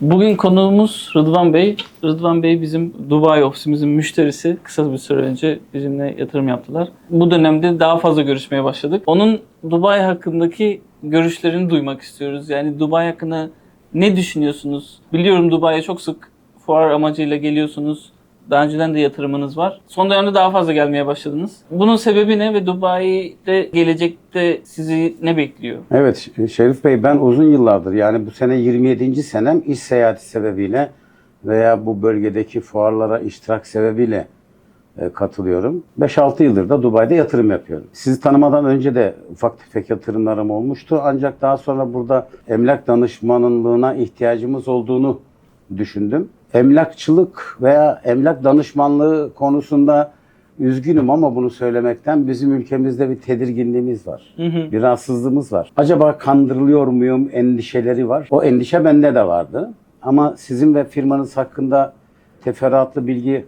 Bugün konuğumuz Rıdvan Bey. Rıdvan Bey bizim Dubai ofisimizin müşterisi. Kısa bir süre önce bizimle yatırım yaptılar. Bu dönemde daha fazla görüşmeye başladık. Onun Dubai hakkındaki görüşlerini duymak istiyoruz. Yani Dubai hakkında ne düşünüyorsunuz? Biliyorum Dubai'ye çok sık fuar amacıyla geliyorsunuz. Daha önceden de yatırımınız var. Son dönemde daha fazla gelmeye başladınız. Bunun sebebi ne ve Dubai'de gelecekte sizi ne bekliyor? Evet Şerif Bey ben uzun yıllardır yani bu sene 27. senem iş seyahati sebebiyle veya bu bölgedeki fuarlara iştirak sebebiyle e, katılıyorum. 5-6 yıldır da Dubai'de yatırım yapıyorum. Sizi tanımadan önce de ufak tefek yatırımlarım olmuştu. Ancak daha sonra burada emlak danışmanlığına ihtiyacımız olduğunu düşündüm. Emlakçılık veya emlak danışmanlığı konusunda üzgünüm ama bunu söylemekten bizim ülkemizde bir tedirginliğimiz var. Hı hı. Bir rahatsızlığımız var. Acaba kandırılıyor muyum endişeleri var. O endişe bende de vardı. Ama sizin ve firmanız hakkında teferruatlı bilgi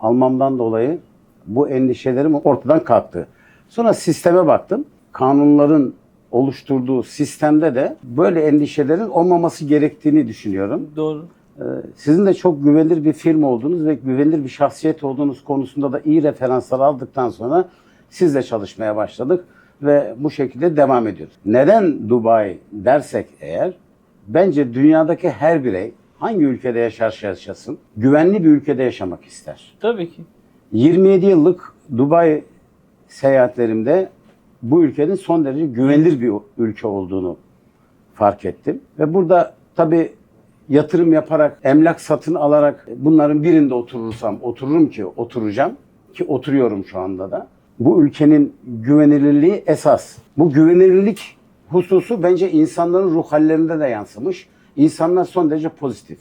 almamdan dolayı bu endişelerim ortadan kalktı. Sonra sisteme baktım. Kanunların oluşturduğu sistemde de böyle endişelerin olmaması gerektiğini düşünüyorum. Doğru. Ee, Sizin de çok güvenilir bir firma olduğunuz ve güvenilir bir şahsiyet olduğunuz konusunda da iyi referanslar aldıktan sonra sizle çalışmaya başladık ve bu şekilde devam ediyoruz. Neden Dubai dersek eğer, bence dünyadaki her birey hangi ülkede yaşarsa yaşasın, güvenli bir ülkede yaşamak ister. Tabii ki. 27 yıllık Dubai seyahatlerimde bu ülkenin son derece güvenilir bir ülke olduğunu fark ettim. Ve burada tabii yatırım yaparak, emlak satın alarak bunların birinde oturursam, otururum ki oturacağım ki oturuyorum şu anda da. Bu ülkenin güvenilirliği esas. Bu güvenilirlik hususu bence insanların ruh hallerinde de yansımış. İnsanlar son derece pozitif.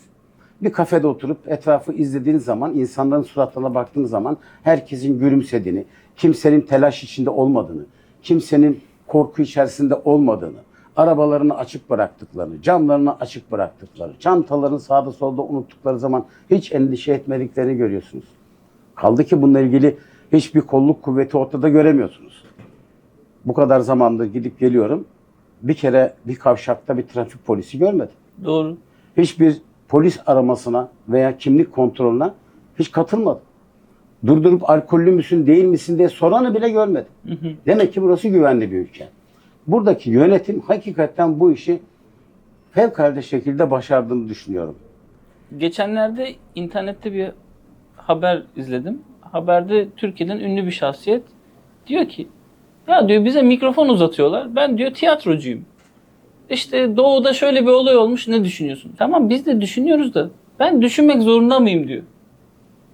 Bir kafede oturup etrafı izlediğiniz zaman, insanların suratlarına baktığınız zaman herkesin gülümsediğini, kimsenin telaş içinde olmadığını, kimsenin korku içerisinde olmadığını, arabalarını açık bıraktıklarını, camlarını açık bıraktıkları, çantalarını sağda solda unuttukları zaman hiç endişe etmediklerini görüyorsunuz. Kaldı ki bununla ilgili hiçbir kolluk kuvveti ortada göremiyorsunuz. Bu kadar zamandır gidip geliyorum. Bir kere bir kavşakta bir trafik polisi görmedim Doğru. hiçbir polis aramasına veya kimlik kontrolüne hiç katılmadım. Durdurup alkollü müsün değil misin diye soranı bile görmedim. Demek ki burası güvenli bir ülke. Buradaki yönetim hakikaten bu işi fevkalade şekilde başardığını düşünüyorum. Geçenlerde internette bir haber izledim. Haberde Türkiye'den ünlü bir şahsiyet diyor ki ya diyor bize mikrofon uzatıyorlar. Ben diyor tiyatrocuyum. İşte doğuda şöyle bir olay olmuş ne düşünüyorsun? Tamam biz de düşünüyoruz da ben düşünmek zorunda mıyım diyor.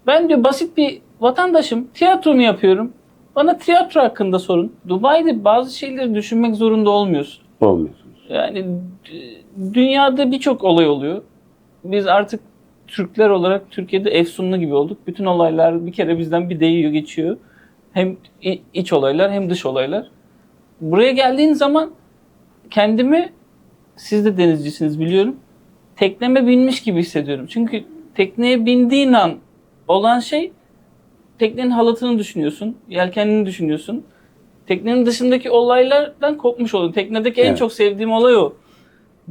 Ben diyor basit bir vatandaşım. Tiyatromu yapıyorum. Bana tiyatro hakkında sorun. Dubai'de bazı şeyleri düşünmek zorunda olmuyorsun. Olmuyorsunuz. Yani dünyada birçok olay oluyor. Biz artık Türkler olarak Türkiye'de efsunlu gibi olduk. Bütün olaylar bir kere bizden bir değiyor geçiyor. Hem iç olaylar hem dış olaylar. Buraya geldiğin zaman kendimi siz de denizcisiniz biliyorum. Tekneme binmiş gibi hissediyorum. Çünkü tekneye bindiğin an olan şey teknenin halatını düşünüyorsun, yelkenini düşünüyorsun. Teknenin dışındaki olaylardan kopmuş oldun. Teknedeki en Evet. çok sevdiğim olay o.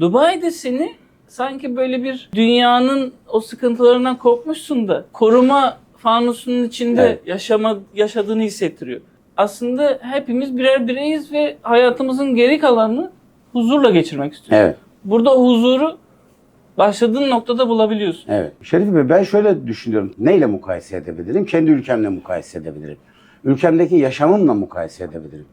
Dubai'de seni sanki böyle bir dünyanın o sıkıntılarından kopmuşsun da koruma fanusunun içinde Evet. yaşama yaşadığını hissettiriyor. Aslında hepimiz birer bireyiz ve hayatımızın geri kalanını huzurla geçirmek istiyoruz. Evet. Burada o huzuru başladığın noktada bulabiliyorsun. Evet. Şerif Bey ben şöyle düşünüyorum. Neyle mukayese edebilirim? Kendi ülkemle mukayese edebilirim. Ülkemdeki yaşamımla mukayese edebilirim.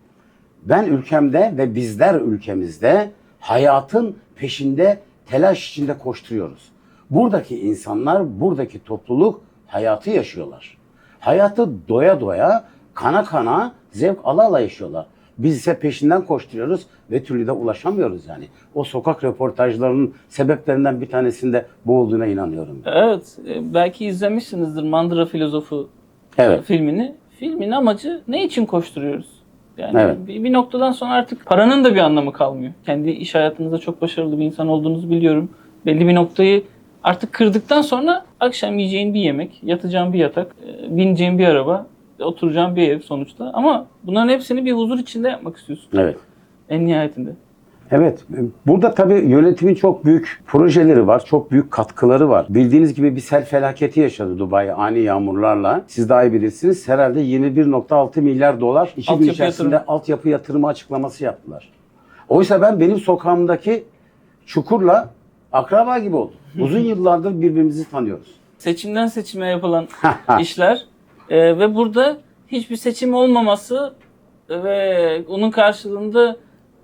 Ben ülkemde ve bizler ülkemizde hayatın peşinde telaş içinde koşturuyoruz. Buradaki insanlar, buradaki topluluk hayatı yaşıyorlar. Hayatı doya doya, kana kana, zevk ala ala yaşıyorlar. Biz ise peşinden koşturuyoruz ve türlü de ulaşamıyoruz yani. O sokak röportajlarının sebeplerinden bir tanesinde bu olduğuna inanıyorum. Evet, e, belki izlemişsinizdir Mandıra Filozofu Evet. filmini. Filmin amacı ne için koşturuyoruz? Yani Evet. bir, bir noktadan sonra artık paranın da bir anlamı kalmıyor. Kendi iş hayatınızda çok başarılı bir insan olduğunuzu biliyorum. Belli bir noktayı artık kırdıktan sonra akşam yiyeceğin bir yemek, yatacağın bir yatak, e, bineceğin bir araba, oturacağın bir ev sonuçta. Ama bunların hepsini bir huzur içinde yapmak istiyorsun Evet. en nihayetinde. Evet, burada tabii yönetimin çok büyük projeleri var, çok büyük katkıları var. Bildiğiniz gibi bir sel felaketi yaşadı Dubai ani yağmurlarla. Siz daha iyi bilirsiniz. Herhalde 21.6 milyar dolar iki gün Altyapı içerisinde yatırımı. altyapı yatırımı açıklaması yaptılar. Oysa ben benim sokağımdaki çukurla akraba gibi oldum. Uzun yıllardır birbirimizi tanıyoruz. Seçimden seçime yapılan işler e, ve burada hiçbir seçim olmaması ve onun karşılığında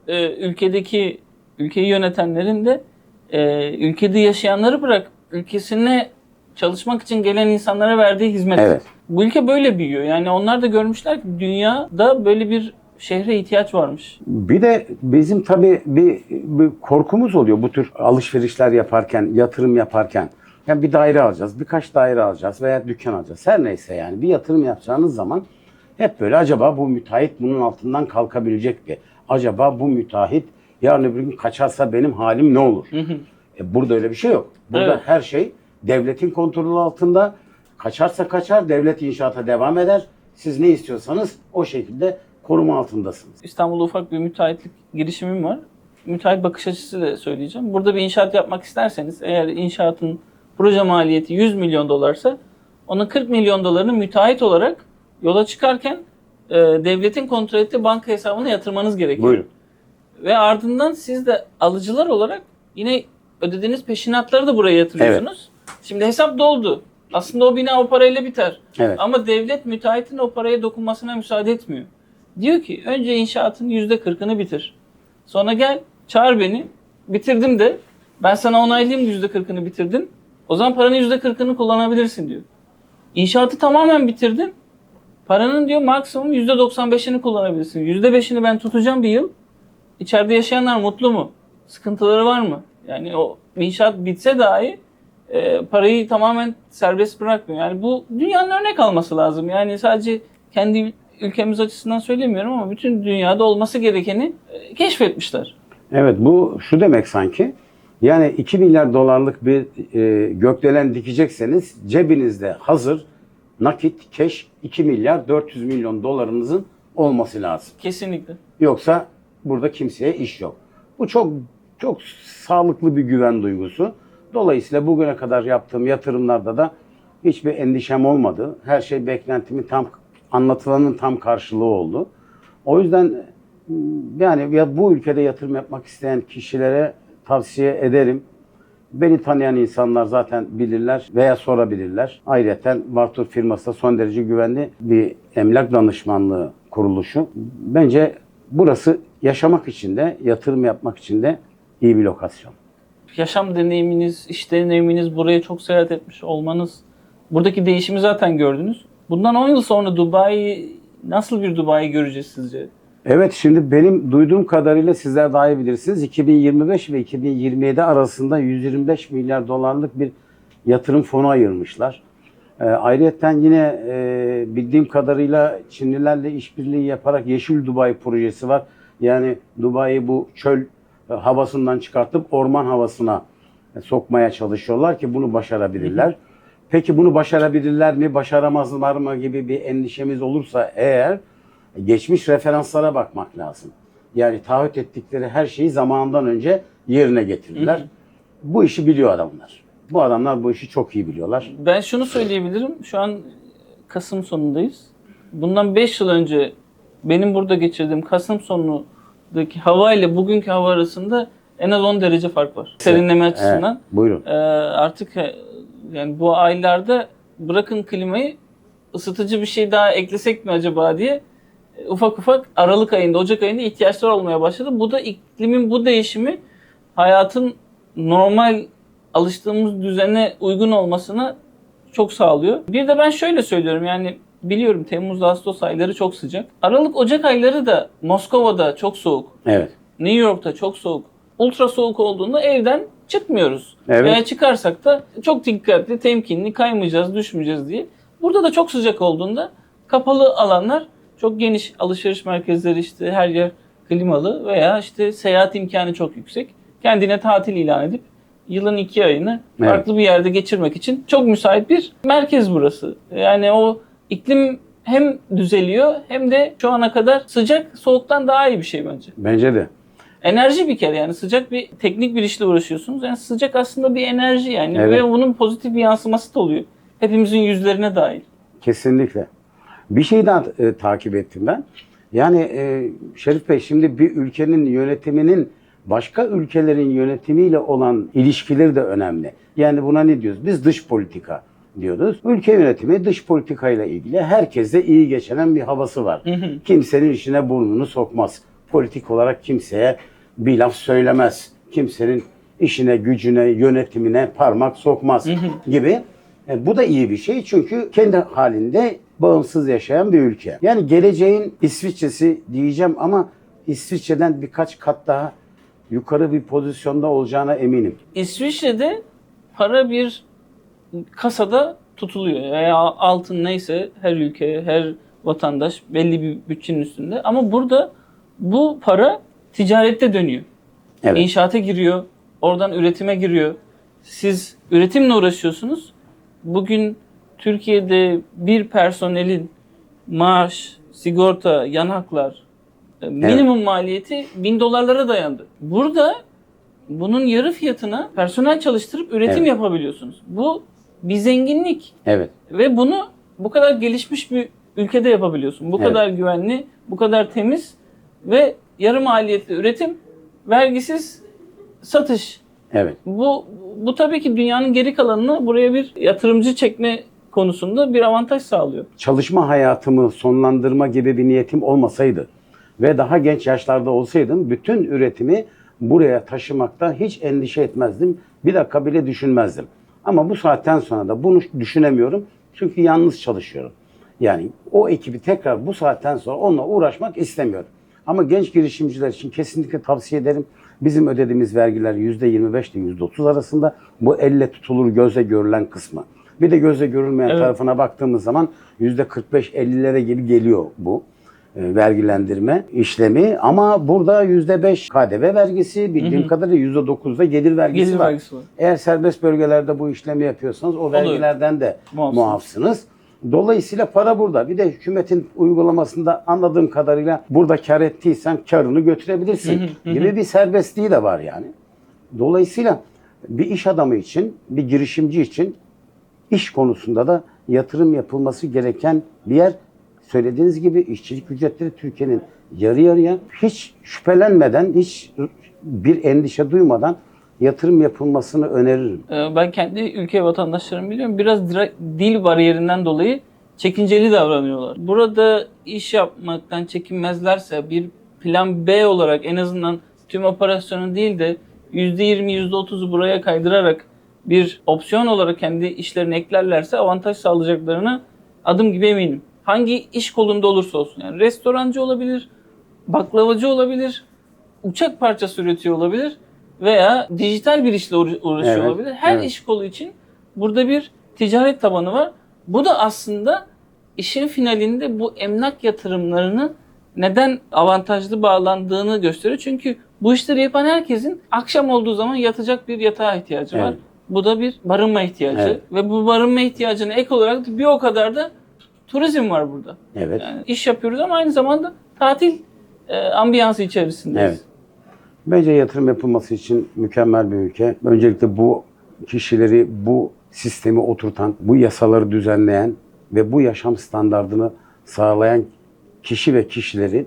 e, ülkedeki ülkeyi yönetenlerin de e, ülkede yaşayanları bırak ülkesine çalışmak için gelen insanlara verdiği hizmet. Evet. Bu ülke böyle büyüyor. Yani onlar da görmüşler ki dünyada böyle bir şehre ihtiyaç varmış. Bir de bizim tabii bir, bir korkumuz oluyor bu tür alışverişler yaparken, yatırım yaparken. Yani bir daire alacağız, birkaç daire alacağız veya dükkan alacağız. Her neyse yani bir yatırım yapacağınız zaman hep böyle acaba bu müteahhit bunun altından kalkabilecek mi? Acaba bu müteahhit yarın öbür gün kaçarsa benim halim ne olur? E burada öyle bir şey yok. Burada Evet. her şey devletin kontrolü altında. Kaçarsa kaçar, devlet inşaata devam eder. Siz ne istiyorsanız o şekilde koruma altındasınız. İstanbul'da ufak bir müteahhitlik girişimim var. Müteahhit bakış açısı da söyleyeceğim. Burada bir inşaat yapmak isterseniz eğer inşaatın proje maliyeti 100 milyon dolarsa onun 40 milyon dolarını müteahhit olarak yola çıkarken e, devletin kontrol ettiği banka hesabına yatırmanız gerekiyor. Buyurun. Ve ardından siz de alıcılar olarak yine ödediğiniz peşinatları da buraya yatırıyorsunuz. Şimdi hesap doldu. Aslında o bina o parayla biter. Evet. Ama devlet müteahhitin o paraya dokunmasına müsaade etmiyor. Diyor ki önce inşaatın yüzde kırkını bitir. Sonra gel çağır beni. Bitirdim de ben sana onaylayayım yüzde kırkını bitirdin. O zaman paranın yüzde kırkını kullanabilirsin diyor. İnşaatı tamamen bitirdin. Paranın diyor maksimum yüzde doksan beşini kullanabilirsin. Yüzde beşini ben tutacağım bir yıl. İçeride yaşayanlar mutlu mu? Sıkıntıları var mı? Yani o inşaat bitse dahi e, parayı tamamen serbest bırakmıyor. Yani bu dünyanın örnek alması lazım. Yani sadece kendi ülkemiz açısından söylemiyorum ama bütün dünyada olması gerekeni e, keşfetmişler. Evet bu şu demek sanki. Yani 2 milyar dolarlık bir e, gökdelen dikecekseniz cebinizde hazır nakit, keş 2 milyar 400 milyon dolarınızın olması lazım. Kesinlikle. Yoksa burada kimseye iş yok. Bu çok çok sağlıklı bir güven duygusu. Dolayısıyla bugüne kadar yaptığım yatırımlarda da hiçbir endişem olmadı. Her şey beklentimin tam anlatılanın tam karşılığı oldu. O yüzden yani ya bu ülkede yatırım yapmak isteyen kişilere tavsiye ederim. Beni tanıyan insanlar zaten bilirler veya sorabilirler. Ayrıca Vartur firması da son derece güvenli bir emlak danışmanlığı kuruluşu. Bence burası yaşamak için de, yatırım yapmak için de iyi bir lokasyon. Yaşam deneyiminiz, iş deneyiminiz, buraya çok seyahat etmiş olmanız, buradaki değişimi zaten gördünüz. Bundan 10 yıl sonra Dubai nasıl bir Dubai göreceğiz sizce? Evet şimdi benim duyduğum kadarıyla sizler daha iyi bilirsiniz. 2025 ve 2027 arasında 125 milyar dolarlık bir yatırım fonu ayırmışlar. E, ayrıca yine e, bildiğim kadarıyla Çinlilerle işbirliği yaparak Yeşil Dubai projesi var. Yani Dubai'yi bu çöl e, havasından çıkartıp orman havasına e, sokmaya çalışıyorlar ki bunu başarabilirler. Peki bunu başarabilirler mi, başaramazlar mı gibi bir endişemiz olursa eğer geçmiş referanslara bakmak lazım. Yani taahhüt ettikleri her şeyi zamanından önce yerine getirirler. Hı hı. Bu işi biliyor adamlar. Bu adamlar bu işi çok iyi biliyorlar. Ben şunu söyleyebilirim. Şu an Kasım sonundayız. Bundan 5 yıl önce benim burada geçirdiğim Kasım sonundaki hava ile bugünkü hava arasında en az 10 derece fark var. Serinleme açısından. Evet, buyurun. Ee, artık e, yani bu aylarda bırakın klimayı ısıtıcı bir şey daha eklesek mi acaba diye ufak ufak Aralık ayında, Ocak ayında ihtiyaçlar olmaya başladı. Bu da iklimin bu değişimi hayatın normal alıştığımız düzene uygun olmasına çok sağlıyor. Bir de ben şöyle söylüyorum yani biliyorum Temmuz Ağustos ayları çok sıcak. Aralık Ocak ayları da Moskova'da çok soğuk. Evet. New York'ta çok soğuk. Ultra soğuk olduğunda evden çıkmıyoruz. Evet. Veya çıkarsak da çok dikkatli, temkinli kaymayacağız, düşmeyeceğiz diye. Burada da çok sıcak olduğunda kapalı alanlar çok geniş alışveriş merkezleri işte her yer klimalı veya işte seyahat imkanı çok yüksek. Kendine tatil ilan edip yılın iki ayını Evet. farklı bir yerde geçirmek için çok müsait bir merkez burası. Yani o iklim hem düzeliyor hem de şu ana kadar sıcak soğuktan daha iyi bir şey bence. Bence de. enerji bir kere yani sıcak bir teknik bir işle uğraşıyorsunuz. Yani sıcak aslında bir enerji yani Evet. ve bunun pozitif bir yansıması da oluyor. Hepimizin yüzlerine dahil. Kesinlikle. Bir şey daha e, takip ettim ben. Yani e, Şerif Bey şimdi bir ülkenin yönetiminin başka ülkelerin yönetimiyle olan ilişkileri de önemli. Yani buna ne diyoruz? Biz dış politika diyoruz. Ülke yönetimi dış politikayla ilgili herkese iyi geçinen bir havası var. Kimsenin işine burnunu sokmaz. Politik olarak kimseye bir laf söylemez. Kimsenin işine, gücüne, yönetimine parmak sokmaz gibi. E, bu da iyi bir şey çünkü kendi halinde bağımsız yaşayan bir ülke. Yani geleceğin İsviçre'si diyeceğim ama İsviçre'den birkaç kat daha yukarı bir pozisyonda olacağına eminim. İsviçre'de para bir kasada tutuluyor. Veya altın neyse her ülke, her vatandaş belli bir bütçenin üstünde. Ama burada bu para ticarette dönüyor. Evet. İnşaata giriyor, oradan üretime giriyor. Siz üretimle uğraşıyorsunuz. Bugün Türkiye'de bir personelin maaş, sigorta, yan haklar, e, minimum maliyeti bin dolarlara dayandı. Burada bunun yarı fiyatına personel çalıştırıp üretim Evet. yapabiliyorsunuz. Bu bir zenginlik Evet. ve bunu bu kadar gelişmiş bir ülkede yapabiliyorsun. Bu Evet. kadar güvenli, bu kadar temiz ve yarı maliyetli üretim, vergisiz satış. Evet. Bu bu tabii ki dünyanın geri kalanını buraya bir yatırımcı çekme konusunda bir avantaj sağlıyor. Çalışma hayatımı sonlandırma gibi bir niyetim olmasaydı ve daha genç yaşlarda olsaydım bütün üretimi buraya taşımakta hiç endişe etmezdim. Bir dakika bile düşünmezdim. Ama bu saatten sonra da bunu düşünemiyorum. Çünkü yalnız çalışıyorum. Yani o ekibi tekrar bu saatten sonra onunla uğraşmak istemiyorum. Ama genç girişimciler için kesinlikle tavsiye ederim. Bizim ödediğimiz vergiler %25 ile %30 arasında. Bu elle tutulur, gözle görülen kısmı. Bir de gözle görülmeyen Evet. tarafına baktığımız zaman %45-50'lere gibi geliyor bu e, vergilendirme işlemi. Ama burada %5 KDV vergisi, bildiğim kadarıyla %9'da gelir vergisi Gelir var. vergisi var. Eğer serbest bölgelerde bu işlemi yapıyorsanız o vergilerden de Muafsınız. muafsınız. Dolayısıyla para burada. Bir de hükümetin uygulamasında anladığım kadarıyla burada kar ettiysen karını götürebilirsin gibi bir serbestliği de var yani. Dolayısıyla bir iş adamı için, bir girişimci için iş konusunda da yatırım yapılması gereken bir yer. Söylediğiniz gibi işçilik ücretleri Türkiye'nin yarı yarıya hiç şüphelenmeden, hiç bir endişe duymadan yatırım yapılmasını öneririm. Ee, Ben kendi ülke vatandaşlarımı biliyorum. Biraz dil bariyerinden dolayı çekinceli davranıyorlar. Burada iş yapmaktan çekinmezlerse bir plan B olarak en azından tüm operasyonu değil de %20, %30'u buraya kaydırarak bir opsiyon olarak kendi işlerini eklerlerse avantaj sağlayacaklarına adım gibi eminim. Hangi iş kolunda olursa olsun. Yani restorancı olabilir, baklavacı olabilir, uçak parçası üretiyor olabilir veya dijital bir işle uğra- uğraşıyor Evet, olabilir. Her evet. iş kolu için burada bir ticaret tabanı var. Bu da aslında işin finalinde bu emlak yatırımlarının neden avantajlı bağlandığını gösteriyor. Çünkü bu işleri yapan herkesin akşam olduğu zaman yatacak bir yatağa ihtiyacı var. Bu da bir barınma ihtiyacı Evet. ve bu barınma ihtiyacına ek olarak da bir o kadar da turizm var burada. Evet. Yani iş yapıyoruz ama aynı zamanda tatil e, ambiyansı içerisindeyiz. Evet. Bence yatırım yapılması için mükemmel bir ülke. Öncelikle bu kişileri, bu sistemi oturtan, bu yasaları düzenleyen ve bu yaşam standardını sağlayan kişi ve kişileri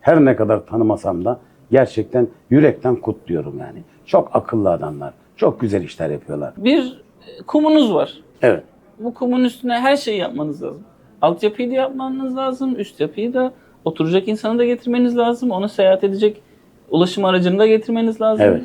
her ne kadar tanımasam da gerçekten yürekten kutluyorum yani. Çok akıllı adamlar. Çok güzel işler yapıyorlar. Bir e, kumunuz var. Evet. Bu kumun üstüne her şeyi yapmanız lazım. Altyapıyı da yapmanız lazım, üst yapıyı da, oturacak insanı da getirmeniz lazım, onu seyahat edecek ulaşım aracını da getirmeniz lazım. Evet.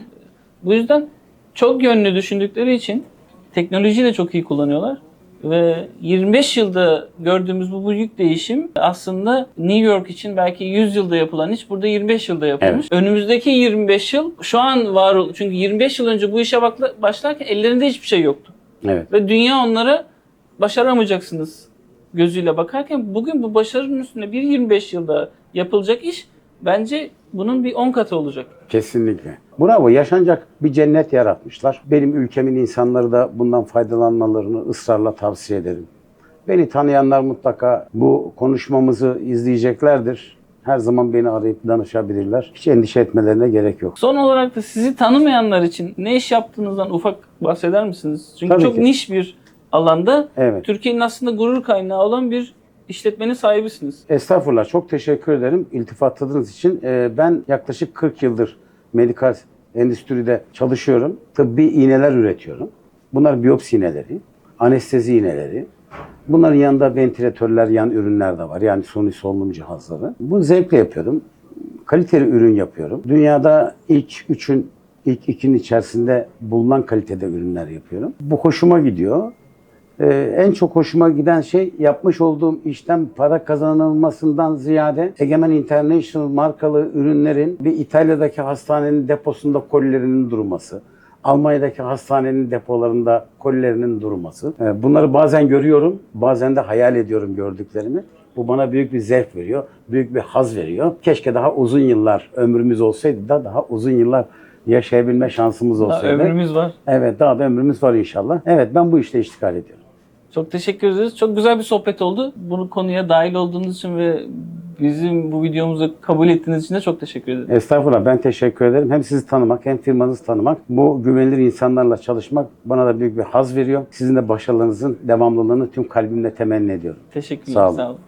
Bu yüzden çok yönlü düşündükleri için teknolojiyi de çok iyi kullanıyorlar. Ve 25 yılda gördüğümüz bu büyük değişim aslında New York için belki 100 yılda yapılan iş burada 25 yılda yapılmış. Önümüzdeki 25 yıl şu an var ol çünkü 25 yıl önce bu işe bakla- başlarken ellerinde hiçbir şey yoktu. Evet. Ve dünya onlara başaramayacaksınız gözüyle bakarken bugün bu başarının üstüne bir 25 yılda yapılacak iş bence bunun bir 10 katı olacak. Kesinlikle. Bravo. Yaşanacak bir cennet yaratmışlar. Benim ülkemin insanları da bundan faydalanmalarını ısrarla tavsiye ederim. Beni tanıyanlar mutlaka bu konuşmamızı izleyeceklerdir. Her zaman beni arayıp danışabilirler. Hiç endişe etmelerine gerek yok. Son olarak da sizi tanımayanlar için ne iş yaptığınızdan ufak bahseder misiniz? Çünkü Tabii çok ki. niş bir alanda Evet. Türkiye'nin aslında gurur kaynağı olan bir işletmenin sahibisiniz. Estağfurullah. Çok teşekkür ederim iltifatladığınız için. Ee, ben yaklaşık 40 yıldır medikal endüstride çalışıyorum. Tıbbi iğneler üretiyorum. Bunlar biyopsi iğneleri, anestezi iğneleri. Bunların yanında ventilatörler, yan ürünler de var. Yani suni solunum cihazları. Bunu zevkle yapıyorum. Kaliteli ürün yapıyorum. Dünyada ilk üçün, ilk ikinin içerisinde bulunan kalitede ürünler yapıyorum. Bu hoşuma gidiyor. Ee, en çok hoşuma giden şey yapmış olduğum işten para kazanılmasından ziyade Egemen International markalı ürünlerin bir İtalya'daki hastanenin deposunda kolilerinin durması. Almanya'daki hastanenin depolarında kolilerinin durması. Ee, Bunları bazen görüyorum, bazen de hayal ediyorum gördüklerimi. Bu bana büyük bir zevk veriyor, büyük bir haz veriyor. Keşke daha uzun yıllar ömrümüz olsaydı da daha uzun yıllar yaşayabilme şansımız Daha olsaydı. ömrümüz var. Evet daha da ömrümüz var inşallah. Evet ben bu işte iştikal ediyorum. Çok teşekkür ederiz. Çok güzel bir sohbet oldu. Bunu konuya dahil olduğunuz için ve bizim bu videomuzu kabul ettiğiniz için de çok teşekkür ederim. Estağfurullah ben teşekkür ederim. Hem sizi tanımak hem firmanızı tanımak. Bu güvenilir insanlarla çalışmak bana da büyük bir haz veriyor. Sizin de başarılarınızın devamlılığını tüm kalbimle temenni ediyorum. Teşekkürler. Sağ olun. Sağ olun.